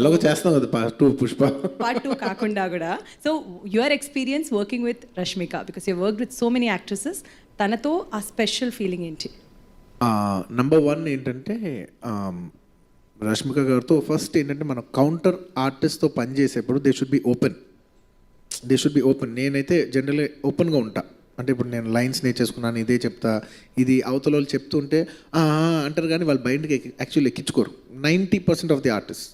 అలాగే చేస్తాం కదా part two Pushpa. Part two కాకుండా కూడా. So your experience working with Rashmika because you work with so many actresses తనతో ఆ స్పెషల్ ఫీలింగ్ ఏంటి? నంబర్ వన్ ఏంటంటే రష్మిక గారితో ఫస్ట్ ఏంటంటే మనం కౌంటర్ ఆర్టిస్ట్తో పనిచేసేప్పుడు they should be open they should be open నేనైతే జనరల్గా ఓపెన్గా ఉంటా. అంటే ఇప్పుడు నేను లైన్స్ నేర్చేసుకున్నాను ఇదే చెప్తా. ఇది అవతల వాళ్ళు చెప్తుంటే అంటారు కానీ వాళ్ళు బయటకి actually ఎక్కించుకోరు. Ninety percent of the artist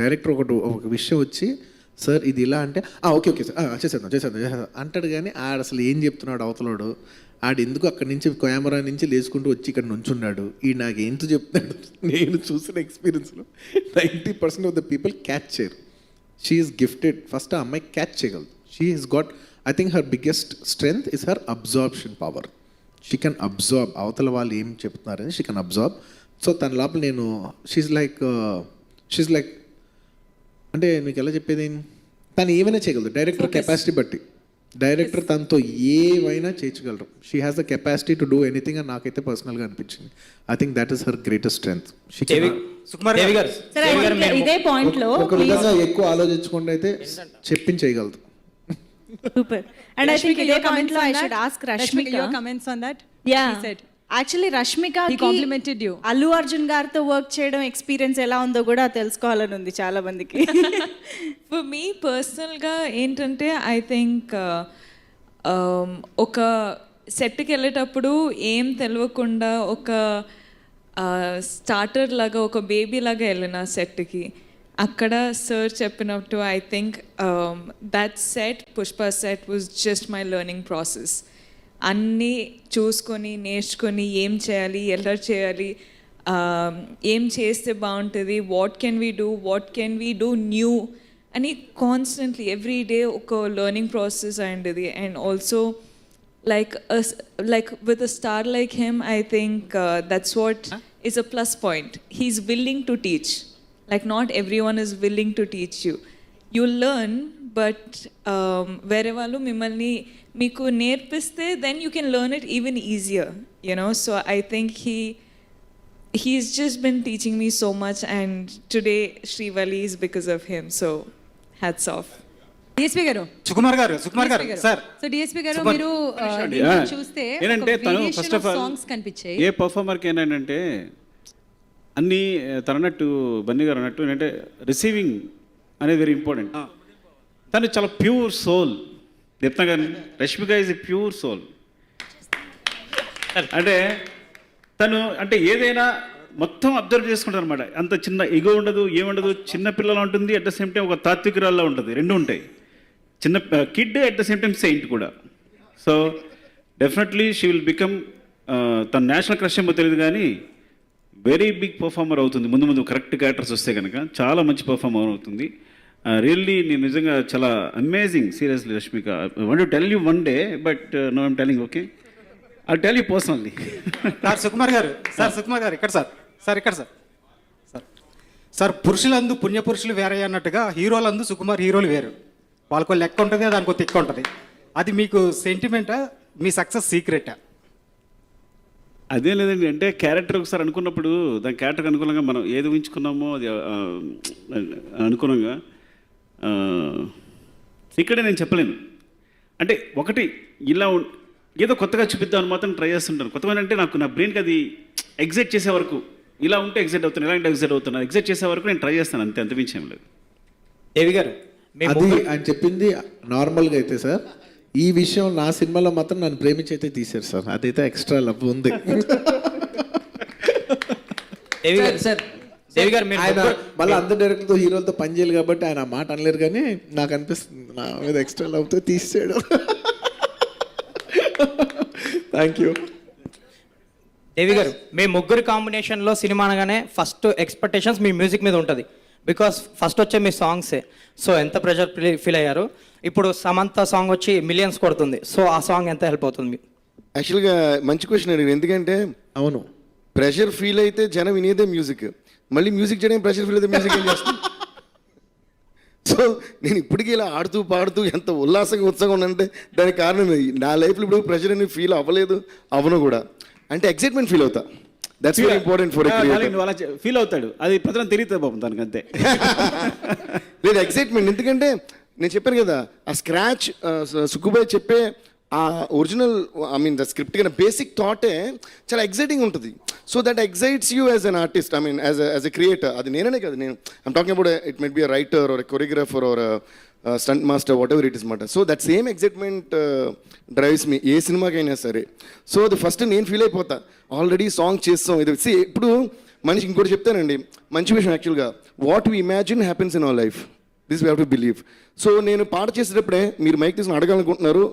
director ఒకటి ఒక విషయం వచ్చి సార్ ఇది ఇలా అంటే ఓకే ఓకే సార్. చేసేద్దాం చేసేద్దాం చేసేద్దాం. అంటాడు కానీ ఆడు అసలు ఏం చెప్తున్నాడు అవతలోడు? ఆడు ఎందుకు అక్కడి నుంచి కెమెరా నుంచి లేచుకుంటూ వచ్చి ఇక్కడ నుంచున్నాడు? ఈ నాకు ఏంటో చెప్తున్నాడు? నేను చూసిన ఎక్స్పీరియన్స్లో ninety percent of the people catch చేయరు. She's gifted. ఫస్ట్ ఆ అమ్మాయి క్యాచ్ చేయగలదు. She is got I think her biggest strength is her absorption power. She can absorb. అవతల వాళ్ళు ఏం చెప్తున్నారని షీ కెన్ అబ్జార్బ్. సో తన లోపల నేను షీఈ్ లైక్ షీఈ్ లైక్ అంటే మీకు ఎలా చెప్పేది? తను ఏమైనా చేయగలదు. డైరెక్టర్ కెపాసిటీ బట్టి. డైరెక్టర్ తనతో ఏమైనా చేయించగలరు. She has the capacity to do anything అని నాకైతే పర్సనల్గా అనిపించింది. I think that is her greatest strength ఇదే పాయింట్లో ఒక విధంగా ఎక్కువ ఆలోచించకుండా అయితే చెప్పించేయగలదు సూపర్ అండ్ ఐ థింక్ ఇదే పాయింట్లో I should ask Rashmika your comments on that? Yeah actually Rashmika complimented you. Allu Arjun గారితో వర్క్ చేయడం ఎక్స్పీరియన్స్ ఎలా ఉందో కూడా తెలుసుకోవాలని ఉంది చాలా మందికి. ఫర్ మీ పర్సనల్గా ఏంటంటే ఐ థింక్ ఒక సెట్కి వెళ్ళేటప్పుడు ఏం తెలియకుండా ఒక స్టార్టర్ లాగా ఒక బేబీ లాగా వెళ్ళిన సెట్కి అక్కడ సార్ చెప్పినట్టు I think that set Pushpa set was just my learning process అన్నీ చూసుకొని నేర్చుకొని ఏం చేయాలి ఎలా చేయాలి ఏం చేస్తే బాగుంటుంది what can we do what can we do new అని కాన్స్టెంట్లీ ఎవ్రీ డే ఒక learning process and and also like like with a star like him I think that's what is a plus point he's willing to teach like not every one is willing to teach you you learn but వేరే వాళ్ళు మిమ్మల్ని మీకు నేర్పిస్తే then you can learn it even easier you know? So i think he he's just been teaching me so much and today Srivali is because of him. So hats off. DSP garu. Sukumar garu Sukumar garu sir. So DSP garu Super. మీరు ఆ, ఆ, దీంట్లో చూస్తే ఏంటంటే తను first of all songs కనిపించాయి. ఏ పర్ఫార్మర్కి ఏంటంటే అన్నీ తను అన్నట్టు బన్నీ గారు అన్నట్టు ఏంటంటే రిసీవింగ్ అనేది వెరీ ఇంపార్టెంట్ తను చాలా ప్యూర్ సోల్ చెప్తా కానీ Rashmika is a pure soul అంటే తను అంటే ఏదైనా మొత్తం అబ్జర్వ్ చేసుకుంటారు అనమాట అంత చిన్న ఇగో ఉండదు ఏముండదు చిన్న పిల్లలు ఉంటుంది అట్ ద సేమ్ టైం ఒక తాత్వికురాల్లో ఉంటుంది. రెండు ఉంటాయి. చిన్న kid at the same time saint కూడా. So definitely she will become తన నేషనల్ క్రష్ ఏమో తెలియదు కానీ వెరీ బిగ్ పర్ఫార్మర్ అవుతుంది. ముందు ముందు కరెక్ట్ క్యారెక్టర్స్ వస్తే కనుక చాలా మంచి పర్ఫార్మర్ అవుతుంది. రియల్లీ నేను నిజంగా చాలా amazing seriously Rashmika want to tell you one day but no I'm telling okay I tell you personally sir Sukumar garu sir Sukumar garu ఇక్కడ సార్ సార్ ఇక్కడ సార్. సార్ సార్ పురుషులందు పుణ్యపురుషులు వేరే అన్నట్టుగా హీరోలందు సుకుమార్ హీరోలు వేరు. వాళ్ళకు లెక్క ఉంటుంది దానికి ఒక తిక్క ఉంటుంది. అది మీకు సెంటిమెంటా మీ సక్సెస్ సీక్రెటా అదే లేదండి అంటే క్యారెక్టర్ ఒకసారి అనుకున్నప్పుడు దాని క్యారెక్టర్ అనుకూలంగా మనం ఏది ఊహించుకున్నామో అది ఆ, ఇక్కడే నేను చెప్పలేను. అంటే ఒకటి ఇలా ఏదో కొత్తగా చూపిద్దామని మాత్రం ట్రై చేస్తుంటాను. కొత్తగా అంటే నాకు నా బ్రెయిన్కి అది ఎగ్జైట్ చేసే వరకు ఇలా ఉంటే ఎగ్జైట్ అవుతాను ఇలా ఉంటే ఎగ్జైట్ అవుతాను ఎగ్జైట్ చేసే వరకు నేను ట్రై చేస్తాను అంతే అంతమించి ఏం లేదు. దేవి గారు? అది ఆయన చెప్పింది నార్మల్గా అయితే సార్ ఈ విషయం నా సినిమాలో మాత్రం నన్ను ప్రేమించి అయితే తీశారు సార్. అదైతే ఎక్స్ట్రా లవ్ ఉంది. సార్ దేవి గారు మీరు ఆయన ముగ్గురు- మళ్ళీ అందరు డైరెక్టర్తో హీరోలతో పని చేయాలి కాబట్టి ఆయన ఆ మాట అనలేరు కానీ నాకు అనిపిస్తుంది నా మీద ఎక్స్ట్రా లవ్తో తీసాడు థ్యాంక్ యూ దేవి గారు మీ ముగ్గురు కాంబినేషన్లో సినిమా అనగానే ఫస్ట్ ఎక్స్పెక్టేషన్స్ మీ మ్యూజిక్ మీద ఉంటుంది. బికాస్ ఫస్ట్ వచ్చే మీ సాంగ్సే సో ఎంత ప్రెషర్ ఫీల్ అయ్యారు? ఇప్పుడు సమంత సాంగ్ వచ్చి మిలియన్స్ కొడుతుంది. సో ఆ సాంగ్ ఎంత హెల్ప్ అవుతుంది మీకు? యాక్చువల్గా మంచి క్వశ్చన్ అడిగారు. ఎందుకంటే అవును. ప్రెషర్ ఫీల్ అయితే జనం వినేదే మ్యూజిక్ మళ్ళీ మ్యూజిక్ చేయడానికి ప్రెషర్ ఫీల్ అయితే మ్యూజిక్ ఏం చేస్తాం సో నేను ఇప్పటికీ ఇలా ఆడుతూ పాడుతూ ఎంత ఉల్లాసంగా ఉత్సాహంగా ఉన్నానంటే దానికి కారణం. నా లైఫ్లో ఇప్పుడు ప్రెషర్ అనేది ఫీల్ అవ్వలేదు అవ్వను కూడా. అంటే ఎక్సైట్మెంట్ ఫీల్ అవుతా. దట్స్ వెరీ ఇంపార్టెంట్ ఫర్ అలా ఫీల్ అవుతాడు. అది ప్రజలను తెలియదు బాబు దానికి అంతే. లేదు ఎక్సైట్మెంట్ ఎందుకంటే నేను చెప్పాను కదా ఆ స్క్రాచ్ సుక్కుబాయ్ చెప్పే ఆ original I mean the script కన్నా బేసిక్ థాటే చాలా ఎక్సైటింగ్ ఉంటుంది. So that excites you as an artist I mean as as a creator అది నేననే కదా నేను I'm talking about it might be a writer or choreographer or stunt master whatever it is మాట. So that same excitement drives me ఏ సినిమాకైనా సరే. So అది first నేను feel అయిపోతా. ఆల్రెడీ సాంగ్ చేస్తాం ఇది సి ఇప్పుడు మనిషి ఇంకోటి చెప్తానండి. మంచి విషయం యాక్చువల్గా what we imagine happens in our life this we have to believe so నేను పాట చేసేటప్పుడే మీరు మైక్ తీసుకుని అడగాలనుకుంటున్నారు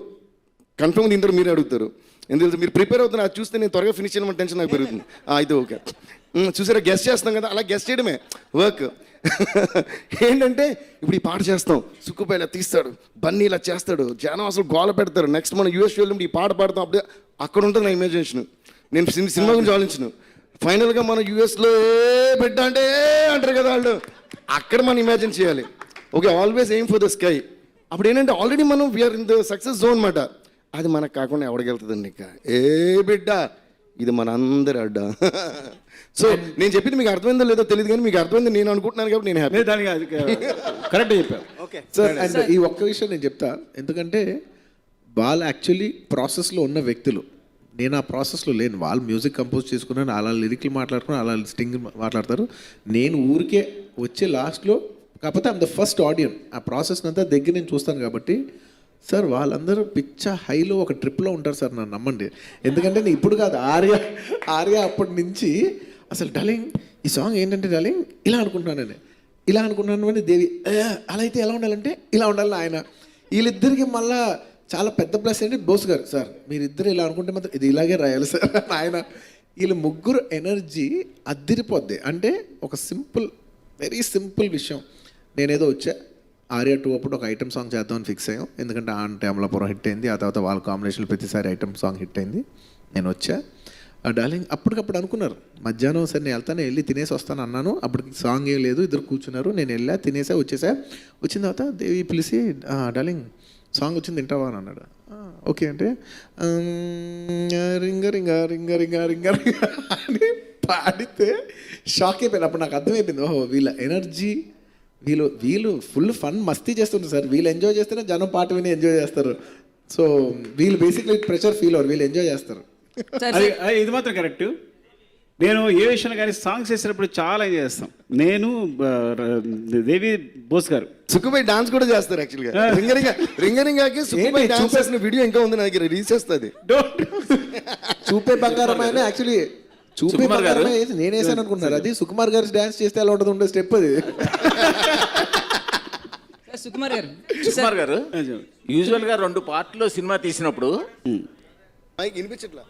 కన్ఫర్మ్ దీంతో మీరు అడుగుతారు. ఎందుకంటే మీరు ప్రిపేర్ అవుతున్నారు అది చూస్తే నేను త్వరగా ఫినిష్ చేయడం టెన్షన్ నాకు పెరుగుతుంది. అయితే ఓకే. చూసారా? గెస్ట్ చేస్తాం కదా అలా గెస్ట్ చేయడమే. వర్క్. ఏంటంటే ఇప్పుడు ఈ పాట చేస్తాం. సుక్కుపై ఇలా తీస్తాడు బన్నీ ఇలా చేస్తాడు జనం అసలు గోల పెడతారు. నెక్స్ట్ మనం యూఎస్ వెళ్ళినప్పుడు ఈ పాట పాడతాం అప్పుడే అక్కడ ఉంటుంది నా ఇమాజినేషన్ నేను సిని- సినిమా గురించి ఆలోచించను. ఫైనల్గా మనం యూఎస్లో ఏ బిడ్డ అంటే అంటారు కదా వాళ్ళు. అక్కడ మనం ఇమాజిన్ చేయాలి. Okay always aim for the sky అప్పుడు ఏంటంటే ఆల్రెడీ మనం we are in the success zone మాట అది మనకు కాకుండా ఎవడికెళ్తుందండి ఇక? ఏ బిడ్డ? ఇది మన అందరి అడ్డ. సో నేను చెప్పింది మీకు అర్థమైందో లేదో తెలియదు కానీ మీకు అర్థమైంది నేను అనుకుంటున్నాను కాబట్టి నేను హ్యాపీ దానికి అది కరెక్ట్ చెప్పావు సార్. అండ్ ఈ ఒక్క విషయం నేను చెప్తా. ఎందుకంటే వాళ్ళు యాక్చువల్లీ ప్రాసెస్లో ఉన్న వ్యక్తులు. నేను ఆ ప్రాసెస్లో లేను. వాళ్ళు మ్యూజిక్ కంపోజ్ చేసుకున్నాను అలా లిరిక్లు మాట్లాడుకుని అలా స్టింగ్ మాట్లాడతారు. నేను ఊరికే వచ్చే లాస్ట్లో కాకపోతే ఐమ్ ద ఫస్ట్ ఆడియన్ ఆ ప్రాసెస్ అంతా దగ్గర నేను చూస్తాను కాబట్టి సార్ వాళ్ళందరూ పిచ్చ హైలో ఒక ట్రిప్లో ఉంటారు సార్ నన్ను నమ్మండి. ఎందుకంటే నేను ఇప్పుడు కాదు ఆర్య ఆర్య అప్పటి నుంచి అసలు డలింగ్ ఈ సాంగ్ ఏంటంటే డలింగ్ ఇలా అనుకుంటున్నాను నేను ఇలా అనుకున్నాను అని దేవి అలా అయితే ఎలా ఉండాలంటే? ఇలా ఉండాలి ఆయన వీళ్ళిద్దరికి మళ్ళా చాలా పెద్ద ప్లస్ ఏంటి? బోస్ గారు. సార్ మీరిద్దరు ఇలా అనుకుంటే మాత్రం ఇది ఇలాగే రాయాలి సార్ ఆయన వీళ్ళు ముగ్గురు ఎనర్జీ అద్దిరిపోద్ది. అంటే ఒక సింపుల్ వెరీ సింపుల్ విషయం. నేనేదో వచ్చా ఆర్యా టూ అప్పుడు ఒక ఐటమ్ సాంగ్ చేద్దామని ఫిక్స్ అయ్యాం. ఎందుకంటే ఆన్ అంటే అమలాపురం హిట్ అయింది ఆ తర్వాత వాళ్ళ కాంబినేషన్ ప్రతిసారి ఐటమ్ సాంగ్ హిట్ అయింది. నేను వచ్చా. ఆ డార్లింగ్ అప్పటికప్పుడు అనుకున్నారు మధ్యాహ్నం సరే నేను వెళ్తాను వెళ్ళి తినేసి వస్తాను అన్నాను. అప్పటికి సాంగ్ ఏం లేదు ఇద్దరు కూర్చున్నారు. నేను వెళ్ళా తినేసా వచ్చేసా. వచ్చిన తర్వాత దేవి పిలిచి డార్లింగ్ సాంగ్ వచ్చింది తింటావా? అని అన్నాడు. ఓకే. అంటే రింగ రింగ రింగ రింగ రింగ రింగ అని పాడితే షాక్ అయిపోయింది అప్పుడు నాకు అర్థమైపోయింది ఓహో వీళ్ళ ఎనర్జీ వీళ్ళు వీళ్ళు ఫుల్ ఫన్ మస్తీ చేస్తుంటారు సార్. వీళ్ళు ఎంజాయ్ చేస్తేనే జనం పాట విని ఎంజాయ్ చేస్తారు. సో వీళ్ళు బేసిక్లీ ప్రెషర్ ఫీల్ అవ్వరు. వీళ్ళు ఎంజాయ్ చేస్తారు. సార్ అది అది ఇది మాత్రం కరెక్ట్ నేను ఏ విషయంలో కానీ సాంగ్స్ చేసేటప్పుడు చాలా ఎంజాయ్ చేస్తాం. నేను దేవి బోస్ గారు. సుఖబాయ్ డాన్స్ కూడా చేస్తారు యాక్చువల్గా రింగరింగ రింగరింగాకి సుఖబాయ్ డాన్స్ చేసిన వీడియో ఇంకా ఉంది నా దగ్గర రిలీజ్ చేస్తుంది. డోంట్ చూపే బంగారం ఆయన యాక్చువల్లీ సుకుమార్ గారు? బంగారం వేసి నేను వేసాను అనుకున్నారు అది సుకుమార్ గారు డాన్స్ చేస్తే ఎలా ఉంటుంది ఉండే స్టెప్ అది. సుకుమార్ గారు. సుకుమార్ గారు యూజువల్గా రెండు పార్ట్లో సినిమా తీసినప్పుడు మైక్ వినిపించట్లా?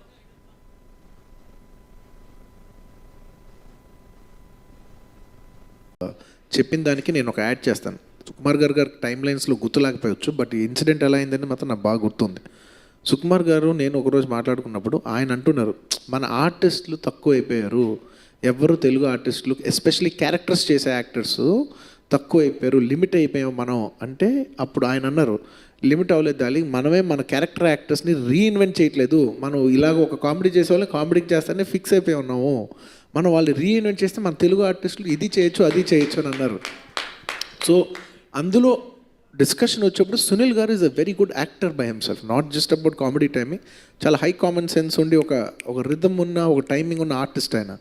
చెప్పిన దానికి నేను ఒక యాడ్ చేస్తాను. సుకుమార్ గారు గారు టైం లైన్స్లో గుర్తులేకపోవచ్చు బట్ ఈ ఇన్సిడెంట్ ఎలా అయిందని మాత్రం నాకు బాగా గుర్తుంది. సుకుమార్ గారు నేను ఒకరోజు మాట్లాడుకున్నప్పుడు ఆయన అంటున్నారు మన ఆర్టిస్టులు తక్కువ అయిపోయారు ఎవరు తెలుగు ఆర్టిస్టులు ఎస్పెషలీ క్యారెక్టర్స్ చేసే యాక్టర్స్ తక్కువ అయిపోయారు లిమిట్ అయిపోయాం మనం అంటే అప్పుడు ఆయన అన్నారు లిమిట్ అవ్వలేదు దాలి మనమే మన క్యారెక్టర్ యాక్టర్స్ని రీఇన్వెంట్ చేయట్లేదు. మనం ఇలాగ ఒక కామెడీ చేసే వాళ్ళని కామెడీకి చేస్తానే ఫిక్స్ అయిపోయి ఉన్నాము. మనం వాళ్ళు రీఇన్వెంట్ చేస్తే మన తెలుగు ఆర్టిస్టులు ఇది చేయొచ్చు అది చేయొచ్చు అని అన్నారు. సో అందులో డిస్కషన్ వచ్చేప్పుడు Sunil garu is a very good actor by himself not just about comedy timing చాలా హై కామన్ సెన్స్ ఉండి ఒక ఒక రిథమ్ ఉన్న ఒక టైమింగ్ ఉన్న ఆర్టిస్ట్ ఆయన.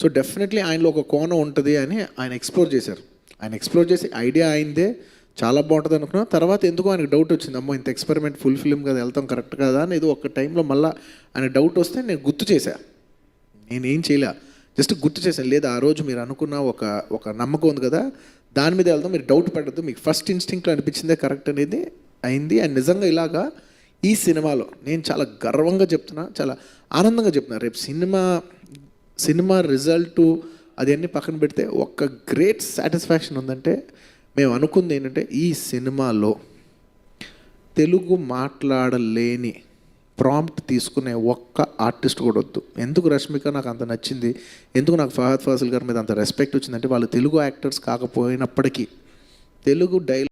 సో డెఫినెట్లీ ఆయనలో ఒక కోణం ఉంటుంది అని ఆయన ఎక్స్ప్లోర్ చేశారు. ఆయన ఎక్స్ప్లోర్ చేసి ఐడియా అయిందే చాలా బాగుంటుంది అనుకున్నా. తర్వాత ఎందుకో ఆయనకు డౌట్ వచ్చింది అమ్మో ఇంత ఎక్స్పెరిమెంట్ ఫుల్ ఫిల్మ్ కదా వెళ్తాం కరెక్ట్ కదా అని ఏదో ఒక టైంలో మళ్ళీ ఆయన డౌట్ వస్తే నేను గుర్తు చేశా. నేనేం చేయలే జస్ట్ గుర్తు చేశాను లేదా ఆ రోజు మీరు అనుకున్న ఒక ఒక నమ్మకం ఉంది కదా దాని మీద వెళ్దాం మీరు డౌట్ పడద్దు. మీకు ఫస్ట్ ఇన్స్టింక్ట్లో అనిపించిందే కరెక్ట్ అనేది అయింది. అండ్ నిజంగా ఇలాగా ఈ సినిమాలో నేను చాలా గర్వంగా చెప్తున్నా చాలా ఆనందంగా చెప్తున్నా. రేపు సినిమా సినిమా రిజల్ట్ అదన్నీ పక్కన పెడితే ఒక గ్రేట్ సాటిస్ఫాక్షన్ ఉందంటే మేము అనుకుంది ఏంటంటే ఈ సినిమాలో తెలుగు మాట్లాడలేని ప్రాంప్ట్ తీసుకునే ఒక్క ఆర్టిస్ట్ కూడా వద్దు. ఎందుకు రష్మిక నాకు అంత నచ్చింది? ఎందుకు నాకు ఫహద్ ఫాసిల్ గారి మీద అంత రెస్పెక్ట్ వచ్చిందంటే వాళ్ళు తెలుగు యాక్టర్స్ కాకపోయినప్పటికీ తెలుగు డైలాగ్